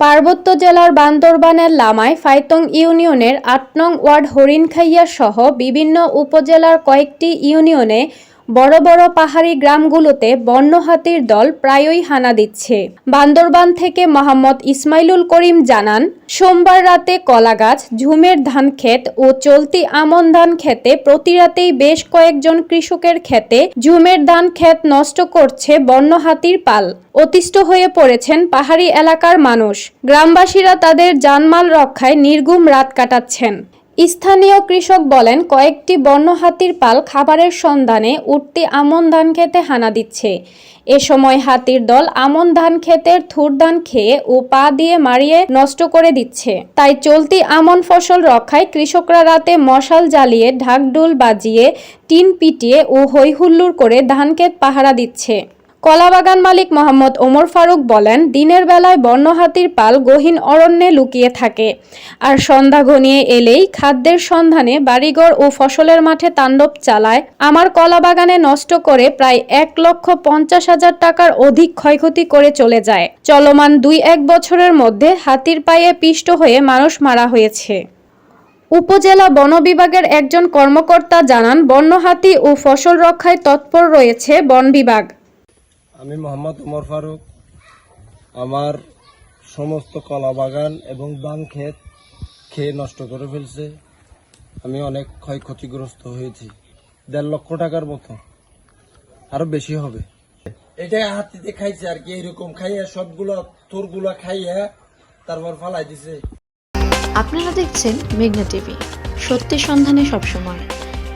পার্বত্য জেলার বান্দরবানের লামায় ফাইতং ইউনিয়নের আট নং ওয়ার্ড হরিণখাইয়া সহ বিভিন্ন উপজেলার কয়েকটি ইউনিয়নে বড় বড় পাহাড়ি গ্রামগুলোতে বন্য হাতির দল প্রায়ই হানা দিচ্ছে। বান্দরবান থেকে মোহাম্মদ ইসমাইলুল করিম জানান, সোমবার রাতে কলাগাছ, ঝুমের ধান ক্ষেত ও চলতি আমন ধান ক্ষেতে প্রতি রাতেই বেশ কয়েকজন কৃষকের ক্ষেতে ঝুমের ধান ক্ষেত নষ্ট করছে বন্য হাতির পাল। অতিষ্ঠ হয়ে পড়েছেন পাহাড়ি এলাকার মানুষ। গ্রামবাসীরা তাদের জানমাল রক্ষায় নির্গুম রাত কাটাচ্ছেন। স্থানীয় কৃষক বলেন, কয়েকটি বন্য হাতির পাল খাবারের সন্ধানে উঠতি আমন ধান খেতে হানা দিচ্ছে। এ সময় হাতির দল আমন ধান ক্ষেতের থুর ধান খেয়ে ও পা দিয়ে মারিয়ে নষ্ট করে দিচ্ছে। তাই চলতি আমন ফসল রক্ষায় কৃষকরা রাতে মশাল জ্বালিয়ে ঢাকডুল বাজিয়ে টিন পিটিয়ে ও হৈহুল্লোড় করে ধান ক্ষেত পাহারা দিচ্ছে। কলাবাগান মালিক মোহাম্মদ ওমর ফারুক বলেন, দিনের বেলায় বন্য হাতির পাল গহীন অরণ্যে লুকিয়ে থাকে। আর সন্ধ্যা ঘনিয়ে এলেই খাদ্যের সন্ধানে বাড়িঘর ও ফসলের মাঠে তাণ্ডব চালায়। আমার কলাবাগানে নষ্ট করে প্রায় এক লক্ষ পঞ্চাশ হাজার টাকার অধিক ক্ষয়ক্ষতি করে চলে যায়। চলমান দুই এক বছরের মধ্যে হাতির পায়ে পিষ্ট হয়ে মানুষ মারা হয়েছে। উপজেলা বন বিভাগের একজন কর্মকর্তা জানান বন্য হাতি ও ফসল রক্ষায় তৎপর রয়েছে বন বিভাগ। আমি মোহাম্মদ ওমর ফারুক। আমার সমস্ত কলা বাগান এবং ধান ক্ষেত খেয়ে নষ্ট করে ফেলছে। আমি অনেক ক্ষয়ক্ষতিগ্রস্ত হয়েছি। দেড় লক্ষ টাকার মতো। আরও বেশি হবে। এটা হাতিতে খাইছে আর কি এরকম খাইয়া সবগুলো তোরগুলো খাইয়া তারপর ফালাই দিছে। আপনারা দেখছেন মেঘনা টিভি। সত্যি সন্ধানে সবসময়।